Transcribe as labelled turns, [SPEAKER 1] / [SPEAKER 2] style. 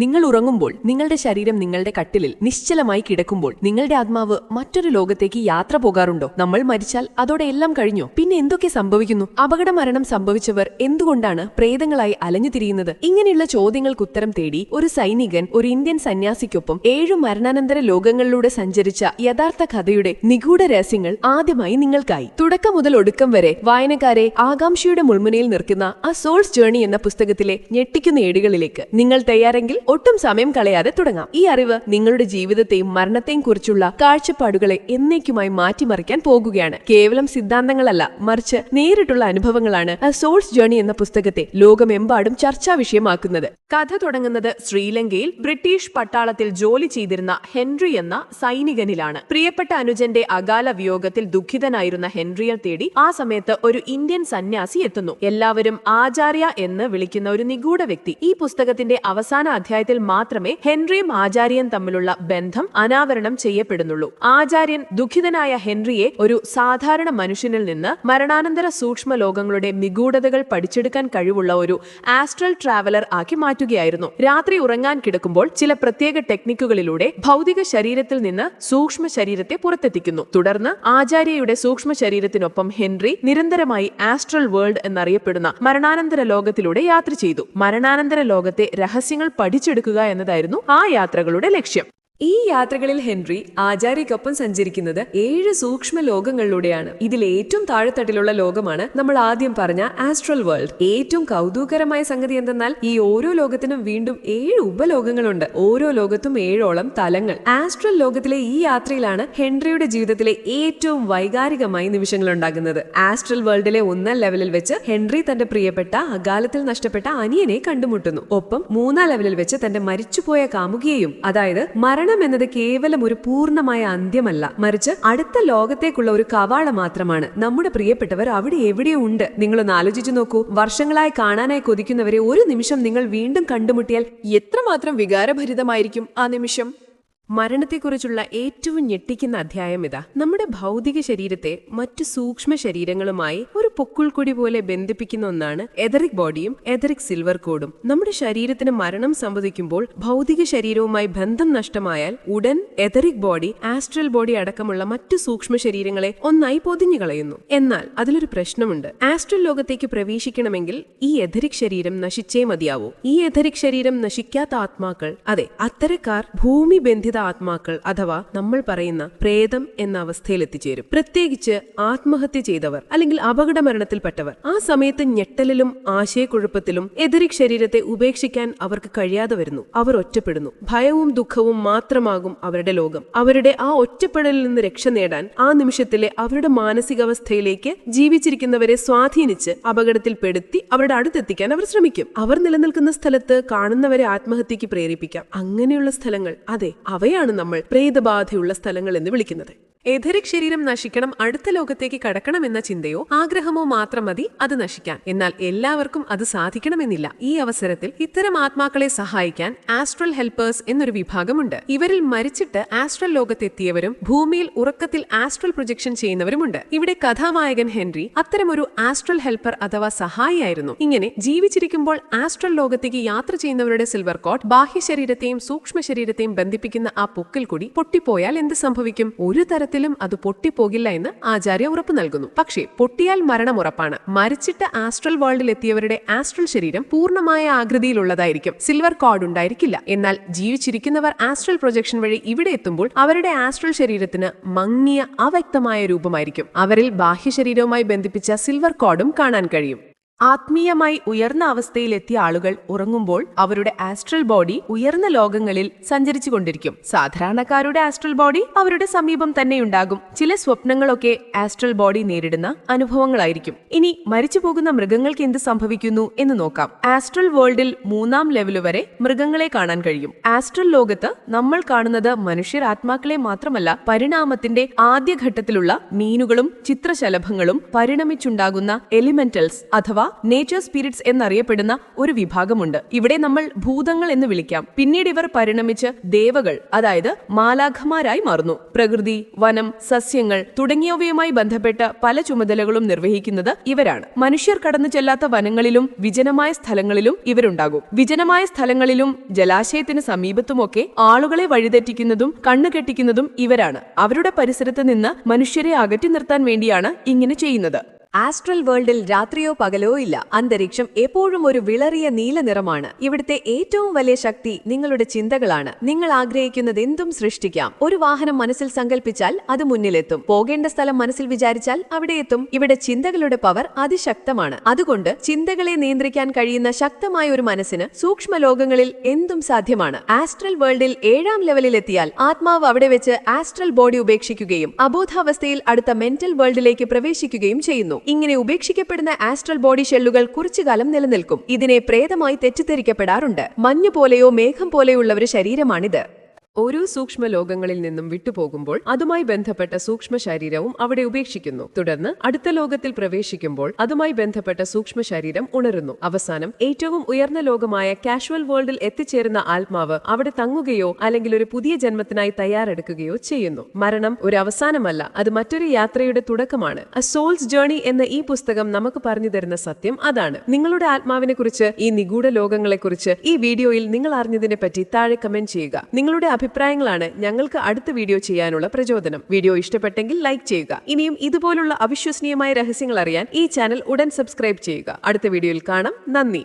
[SPEAKER 1] നിങ്ങൾ ഉറങ്ങുമ്പോൾ നിങ്ങളുടെ ശരീരം നിങ്ങളുടെ കട്ടിലിൽ നിശ്ചലമായി കിടക്കുമ്പോൾ നിങ്ങളുടെ ആത്മാവ് മറ്റൊരു ലോകത്തേക്ക് യാത്ര പോകാറുണ്ടോ? നമ്മൾ മരിച്ചാൽ അതോടെ എല്ലാം കഴിഞ്ഞോ? പിന്നെ എന്തൊക്കെ സംഭവിക്കുന്നു? അപകട മരണം സംഭവിച്ചവർ എന്തുകൊണ്ടാണ് പ്രേതങ്ങളായി അലഞ്ഞു തിരിയുന്നത്? ഇങ്ങനെയുള്ള ചോദ്യങ്ങൾക്ക് ഉത്തരം തേടി ഒരു സൈനികൻ ഒരു ഇന്ത്യൻ സന്യാസിക്കൊപ്പം ഏഴു മരണാനന്തര ലോകങ്ങളിലൂടെ സഞ്ചരിച്ച യഥാർത്ഥ കഥയുടെ നിഗൂഢ രഹസ്യങ്ങൾ ആദ്യമായി നിങ്ങൾക്കായി. തുടക്കം മുതൽ ഒടുക്കം വരെ വായനക്കാരെ ആകാംക്ഷയുടെ മുൾമുനയിൽ നിൽക്കുന്ന ആ സോൾസ് ജേണി എന്ന പുസ്തകത്തിലെ ഞെട്ടിക്കുന്ന ഏടുകളിലേക്ക് നിങ്ങൾ തയ്യാറെങ്കിൽ ഒട്ടും സമയം കളയാതെ തുടങ്ങാം. ഈ അറിവ് നിങ്ങളുടെ ജീവിതത്തെയും മരണത്തെയും കുറിച്ചുള്ള കാഴ്ചപ്പാടുകളെ എന്നേക്കുമായി മാറ്റിമറിക്കാൻ പോകുകയാണ്. കേവലം സിദ്ധാന്തങ്ങളല്ല മറിച്ച് നേരിട്ടുള്ള അനുഭവങ്ങളാണ് ആ സോൾസ് ജേണി എന്ന പുസ്തകത്തെ ലോകമെമ്പാടും ചർച്ചാ വിഷയമാക്കുന്നത്. കഥ തുടങ്ങുന്നത് ശ്രീലങ്കയിൽ ബ്രിട്ടീഷ് പട്ടാളത്തിൽ ജോലി ചെയ്തിരുന്ന ഹെൻറി എന്ന സൈനികനിലാണ്. പ്രിയപ്പെട്ട അനുജന്റെ അകാല വിയോഗത്തിൽ ദുഃഖിതനായിരുന്ന ഹെൻറിയെ തേടി ആ സമയത്ത് ഒരു ഇന്ത്യൻ സന്യാസി എത്തുന്നു. എല്ലാവരും ആചാര്യ എന്ന് വിളിക്കുന്ന ഒരു നിഗൂഢ വ്യക്തി. ഈ പുസ്തകത്തിന്റെ അവസാന അധ്യായത്തിൽ മാത്രമേ ഹെൻറിയും ആചാര്യൻ തമ്മിലുള്ള ബന്ധം അനാവരണം ചെയ്യപ്പെടുന്നുള്ളൂ. ആചാര്യൻ ദുഃഖിതനായ ഹെൻറിയെ ഒരു സാധാരണ മനുഷ്യനിൽ നിന്ന് മരണാനന്തര സൂക്ഷ്മ ലോകങ്ങളുടെ നിഗൂഢതകൾ പഠിച്ചെടുക്കാൻ കഴിവുള്ള ഒരു ആസ്ട്രൽ ട്രാവലർ ആക്കി മാറ്റുകയായിരുന്നു. രാത്രി ഉറങ്ങാൻ കിടക്കുമ്പോൾ ചില പ്രത്യേക ടെക്നിക്കുകളിലൂടെ ഭൗതിക ശരീരത്തിൽ നിന്ന് സൂക്ഷ്മ ശരീരത്തെ പുറത്തെത്തിക്കുന്നു. തുടർന്ന് ആചാര്യയുടെ സൂക്ഷ്മ ശരീരത്തിനൊപ്പം ഹെൻറി നിരന്തരമായി ആസ്ട്രൽ വേൾഡ് എന്നറിയപ്പെടുന്ന മരണാനന്തര ലോകത്തിലൂടെ യാത്ര ചെയ്തു. മരണാനന്തര ലോകത്തെ രഹസ്യങ്ങൾ പഠിച്ചെടുക്കുക എന്നതായിരുന്നു ആ യാത്രകളുടെ ലക്ഷ്യം. ഈ യാത്രകളിൽ ഹെൻറി ആചാര്യക്കൊപ്പം സഞ്ചരിക്കുന്നത് ഏഴ് സൂക്ഷ്മ ലോകങ്ങളിലൂടെയാണ്. ഇതിൽ ഏറ്റവും താഴെത്തട്ടിലുള്ള ലോകമാണ് നമ്മൾ ആദ്യം പറഞ്ഞ ആസ്ട്രൽ വേൾഡ്. ഏറ്റവും കൗതുകകരമായ സംഗതി എന്തെന്നാൽ ഈ ഓരോ ലോകത്തിനും വീണ്ടും ഏഴ് ഉപലോകങ്ങളുണ്ട്. ഓരോ ലോകത്തും ഏഴോളം തലങ്ങൾ. ആസ്ട്രൽ ലോകത്തിലെ ഈ യാത്രയിലാണ് ഹെൻറിയുടെ ജീവിതത്തിലെ ഏറ്റവും വൈകാരികമായ നിമിഷങ്ങൾ ഉണ്ടാകുന്നത് ആസ്ട്രൽ വേൾഡിലെ ഒന്നാം ലെവലിൽ വെച്ച് ഹെൻറി തന്റെ പ്രിയപ്പെട്ട അകാലത്തിൽ നഷ്ടപ്പെട്ട അനിയനെ കണ്ടുമുട്ടുന്നു. ഒപ്പം മൂന്നാം ലെവലിൽ വെച്ച് തന്റെ മരിച്ചുപോയ കാമുകിയെയും അതായത് മരണം എന്നത് കേവലം ഒരു പൂർണമായ അന്ത്യമല്ല. മറിച്ച് അടുത്ത ലോകത്തേക്കുള്ള ഒരു കവാട മാത്രമാണ്. നമ്മുടെ പ്രിയപ്പെട്ടവർ അവിടെ എവിടെയോ ഉണ്ട്. നിങ്ങളൊന്ന് ആലോചിച്ചു നോക്കൂ. വർഷങ്ങളായി കാണാനായി കൊതിക്കുന്നവരെ ഒരു നിമിഷം നിങ്ങൾ വീണ്ടും കണ്ടുമുട്ടിയാൽ എത്രമാത്രം വികാരഭരിതമായിരിക്കും ആ നിമിഷം? മരണത്തെക്കുറിച്ചുള്ള ഏറ്റവും ഞെട്ടിക്കുന്ന അധ്യായം ഇതാ. നമ്മുടെ ഭൗതിക ശരീരത്തെ മറ്റു സൂക്ഷ്മ ശരീരങ്ങളുമായി ഒരു പൊക്കിൾക്കൊടി പോലെ ബന്ധിപ്പിക്കുന്ന ഒന്നാണ് എതറിക് ബോഡിയും എതറിക് സിൽവർ കോഡും. നമ്മുടെ ശരീരത്തിന് മരണം സംഭവിക്കുമ്പോൾ ഭൗതിക ശരീരവുമായി ബന്ധം നഷ്ടമായാൽ ഉടൻ എതറിക് ബോഡി ആസ്ട്രൽ ബോഡി അടക്കമുള്ള മറ്റു സൂക്ഷ്മ ശരീരങ്ങളെ ഒന്നായി പൊതിഞ്ഞു കളയുന്നു. എന്നാൽ അതിലൊരു പ്രശ്നമുണ്ട്. ആസ്ട്രൽ ലോകത്തേക്ക് പ്രവേശിക്കണമെങ്കിൽ ഈ എഥറിക് ശരീരം നശിച്ചേ മതിയാവൂ. ഈ എഥറിക് ശരീരം നശിക്കാത്ത ആത്മാക്കൾ അതെ അത്തരക്കാർ ഭൂമി ബന്ധിത ആത്മാക്കൾ അഥവാ നമ്മൾ പറയുന്ന പ്രേതം എന്ന അവസ്ഥയിൽ എത്തിച്ചേരും പ്രത്യേകിച്ച് ആത്മഹത്യ ചെയ്തവർ അല്ലെങ്കിൽ അപകട മരണത്തിൽപ്പെട്ടവർ ആ സമയത്ത് ഞെട്ടലിലും ആശയക്കുഴപ്പത്തിലും എതിരിക് ശരീരത്തെ ഉപേക്ഷിക്കാൻ അവർക്ക് കഴിയാതെ വരുന്നു. അവർ ഒറ്റപ്പെടുന്നു. ഭയവും ദുഃഖവും മാത്രമാകും അവരുടെ ലോകം. അവരുടെ ആ ഒറ്റപ്പെടലിൽ നിന്ന് രക്ഷ നേടാൻ ആ നിമിഷത്തിലെ അവരുടെ മാനസികാവസ്ഥയിലേക്ക് ജീവിച്ചിരിക്കുന്നവരെ സ്വാധീനിച്ച് അപകടത്തിൽപ്പെടുത്തി അവരുടെ അടുത്തെത്തിക്കാൻ അവർ ശ്രമിക്കും. അവർ നിലനിൽക്കുന്ന സ്ഥലത്ത് കാണുന്നവരെ ആത്മഹത്യക്ക് പ്രേരിപ്പിക്കാം. അങ്ങനെയുള്ള സ്ഥലങ്ങൾ അതെ അവയാണ് നമ്മൾ പ്രേതബാധയുള്ള സ്ഥലങ്ങൾ എന്ന് വിളിക്കുന്നത്. എഥരിക് ശരീരം നശിക്കണം അടുത്ത ലോകത്തേക്ക് കടക്കണം എന്ന ചിന്തയോ ആഗ്രഹമോ മാത്രം മതി അത് നശിക്കാൻ. എന്നാൽ എല്ലാവർക്കും അത് സാധിക്കണമെന്നില്ല. ഈ അവസരത്തിൽ ഇത്തരം ആത്മാക്കളെ സഹായിക്കാൻ ആസ്ട്രൽ ഹെൽപ്പേഴ്സ് എന്നൊരു വിഭാഗമുണ്ട്. ഇവരിൽ മരിച്ചിട്ട് ആസ്ട്രൽ ലോകത്തെത്തിയവരും ഭൂമിയിൽ ഉറക്കത്തിൽ ആസ്ട്രൽ പ്രൊജക്ഷൻ ചെയ്യുന്നവരുമുണ്ട്. ഇവിടെ കഥാനായകൻ ഹെൻറി അത്തരമൊരു ആസ്ട്രൽ ഹെൽപ്പർ അഥവാ സഹായിയായിരുന്നു. ഇങ്ങനെ ജീവിച്ചിരിക്കുമ്പോൾ ആസ്ട്രൽ ലോകത്തേക്ക് യാത്ര ചെയ്യുന്നവരുടെ സിൽവർ കോട്ട് ബാഹ്യ ശരീരത്തെയും സൂക്ഷ്മ ശരീരത്തെയും ബന്ധിപ്പിക്കുന്ന ആ പൊക്കിൽ കൂടി പൊട്ടിപ്പോയാൽ എന്ത് സംഭവിക്കും? ഒരു തരത്തിലും അത് പൊട്ടിപ്പോകില്ല എന്ന് ആചാര്യ ഉറപ്പു നൽകുന്നു. പക്ഷേ പൊട്ടിയാൽ മരണം ഉറപ്പാണ്. മരിച്ചിട്ട് ആസ്ട്രൽ വേൾഡിൽ എത്തിയവരുടെ ആസ്ട്രൽ ശരീരം പൂർണമായ ആകൃതിയിലുള്ളതായിരിക്കും. സിൽവർ കോഡ് ഉണ്ടായിരിക്കില്ല. എന്നാൽ ജീവിച്ചിരിക്കുന്നവർ ആസ്ട്രൽ പ്രൊജക്ഷൻ വഴി ഇവിടെ എത്തുമ്പോൾ അവരുടെ ആസ്ട്രൽ ശരീരത്തിന് മങ്ങിയ അവ്യക്തമായ രൂപമായിരിക്കും. അവരിൽ ബാഹ്യ ശരീരവുമായി ബന്ധിപ്പിച്ച സിൽവർ കോഡും കാണാൻ കഴിയും. ആത്മീയമായി ഉയർന്ന അവസ്ഥയിലെത്തിയ ആളുകൾ ഉറങ്ങുമ്പോൾ അവരുടെ ആസ്ട്രൽ ബോഡി ഉയർന്ന ലോകങ്ങളിൽ സഞ്ചരിച്ചു കൊണ്ടിരിക്കും സാധാരണക്കാരുടെ ആസ്ട്രൽ ബോഡി അവരുടെ സമീപം തന്നെയുണ്ടാകും. ചില സ്വപ്നങ്ങളൊക്കെ ആസ്ട്രൽ ബോഡി നേരിടുന്ന അനുഭവങ്ങളായിരിക്കും. ഇനി മരിച്ചു പോകുന്ന മൃഗങ്ങൾക്ക് എന്ത് സംഭവിക്കുന്നു എന്ന് നോക്കാം. ആസ്ട്രൽ വേൾഡിൽ മൂന്നാം ലെവൽ വരെ മൃഗങ്ങളെ കാണാൻ കഴിയും. ആസ്ട്രൽ ലോകത്ത് നമ്മൾ കാണുന്നത് മനുഷ്യർ ആത്മാക്കളെ മാത്രമല്ല പരിണാമത്തിന്റെ ആദ്യഘട്ടത്തിലുള്ള മീനുകളും ചിത്രശലഭങ്ങളും പരിണമിച്ചുണ്ടാകുന്ന എലിമെന്റൽസ് അഥവാ നേച്ചർ സ്പിരിറ്റ്സ് എന്നറിയപ്പെടുന്ന ഒരു വിഭാഗമുണ്ട്. ഇവിടെ നമ്മൾ ഭൂതങ്ങൾ എന്ന് വിളിക്കാം. പിന്നീട് ഇവർ പരിണമിച്ച് ദേവകൾ അതായത് മാലാഖമാരായി മാറുന്നു. പ്രകൃതി വനം സസ്യങ്ങൾ തുടങ്ങിയവയുമായി ബന്ധപ്പെട്ട പല ചുമതലകളും നിർവഹിക്കുന്നത് ഇവരാണ്. മനുഷ്യർ കടന്നു ചെല്ലാത്ത വനങ്ങളിലും വിജനമായ സ്ഥലങ്ങളിലും ഇവരുണ്ടാകും. വിജനമായ സ്ഥലങ്ങളിലും ജലാശയത്തിന് സമീപത്തുമൊക്കെ ആളുകളെ വഴിതെറ്റിക്കുന്നതും കണ്ണുകെട്ടിക്കുന്നതും ഇവരാണ്. അവരുടെ പരിസരത്ത് നിന്ന് മനുഷ്യരെ അകറ്റി നിർത്താൻ വേണ്ടിയാണ് ഇങ്ങനെ ചെയ്യുന്നത്.
[SPEAKER 2] ആസ്ട്രൽ വേൾഡിൽ രാത്രിയോ പകലോ ഇല്ല. അന്തരീക്ഷം എപ്പോഴും ഒരു വിളറിയ നീല നിറമാണ്. ഇവിടുത്തെ ഏറ്റവും വലിയ ശക്തി നിങ്ങളുടെ ചിന്തകളാണ്. നിങ്ങൾ ആഗ്രഹിക്കുന്നത് എന്തും സൃഷ്ടിക്കാം. ഒരു വാഹനം മനസ്സിൽ സങ്കല്പിച്ചാൽ അത് മുന്നിലെത്തും. പോകേണ്ട സ്ഥലം മനസ്സിൽ വിചാരിച്ചാൽ അവിടെ എത്തും. ഇവിടെ ചിന്തകളുടെ പവർ അതിശക്തമാണ്. അതുകൊണ്ട് ചിന്തകളെ നിയന്ത്രിക്കാൻ കഴിയുന്ന ശക്തമായ ഒരു മനസ്സിന് സൂക്ഷ്മ ലോകങ്ങളിൽ എന്തും സാധ്യമാണ്. ആസ്ട്രൽ വേൾഡിൽ ഏഴാം ലെവലിൽ എത്തിയാൽ ആത്മാവ് അവിടെ വെച്ച് ആസ്ട്രൽ ബോഡി ഉപേക്ഷിക്കുകയും അബോധാവസ്ഥയിൽ അടുത്ത മെന്റൽ വേൾഡിലേക്ക് പ്രവേശിക്കുകയും ചെയ്യുന്നു. ഇങ്ങനെ ഉപേക്ഷിക്കപ്പെടുന്ന ആസ്ട്രൽ ബോഡി ഷെല്ലുകൾ കുറച്ചുകാലം നിലനിൽക്കും. ഇതിനെ പ്രേതമായി തെറ്റിദ്ധരിക്കപ്പെടാറുണ്ട്. മഞ്ഞ് പോലെയോ മേഘം പോലെയുള്ള ഒരു ശരീരമാണിത്.
[SPEAKER 1] ഓരോ സൂക്ഷ്മ ലോകങ്ങളിൽ നിന്നും വിട്ടുപോകുമ്പോൾ അതുമായി ബന്ധപ്പെട്ട സൂക്ഷ്മ ശരീരവും അവിടെ ഉപേക്ഷിക്കുന്നു. തുടർന്ന് അടുത്ത ലോകത്തിൽ പ്രവേശിക്കുമ്പോൾ അതുമായി ബന്ധപ്പെട്ട സൂക്ഷ്മ ശരീരം ഉണരുന്നു. അവസാനം ഏറ്റവും ഉയർന്ന ലോകമായ കാഷ്വൽ വേൾഡിൽ എത്തിച്ചേരുന്ന ആത്മാവ് അവിടെ തങ്ങുകയോ അല്ലെങ്കിൽ ഒരു പുതിയ ജന്മത്തിനായി തയ്യാറെടുക്കുകയോ ചെയ്യുന്നു. മരണം ഒരു അവസാനമല്ല അത് മറ്റൊരു യാത്രയുടെ തുടക്കമാണ്. അ സോൾസ് ജേണി എന്ന ഈ പുസ്തകം നമുക്ക് പറഞ്ഞു തരുന്ന സത്യം അതാണ്. നിങ്ങളുടെ ആത്മാവിനെ കുറിച്ച് ഈ നിഗൂഢ ലോകങ്ങളെക്കുറിച്ച് ഈ വീഡിയോയിൽ നിങ്ങൾ അറിഞ്ഞതിനെ പറ്റി താഴെ കമന്റ് ചെയ്യുക. നിങ്ങളുടെ അഭിപ്രായങ്ങളാണ് ഞങ്ങൾക്ക് അടുത്ത വീഡിയോ ചെയ്യാനുള്ള പ്രചോദനം. വീഡിയോ ഇഷ്ടപ്പെട്ടെങ്കിൽ ലൈക്ക് ചെയ്യുക. ഇനിയും ഇതുപോലുള്ള അവിശ്വസനീയമായ രഹസ്യങ്ങൾ അറിയാൻ ഈ ചാനൽ ഉടൻ സബ്സ്ക്രൈബ് ചെയ്യുക. അടുത്ത വീഡിയോയിൽ കാണാം. നന്ദി.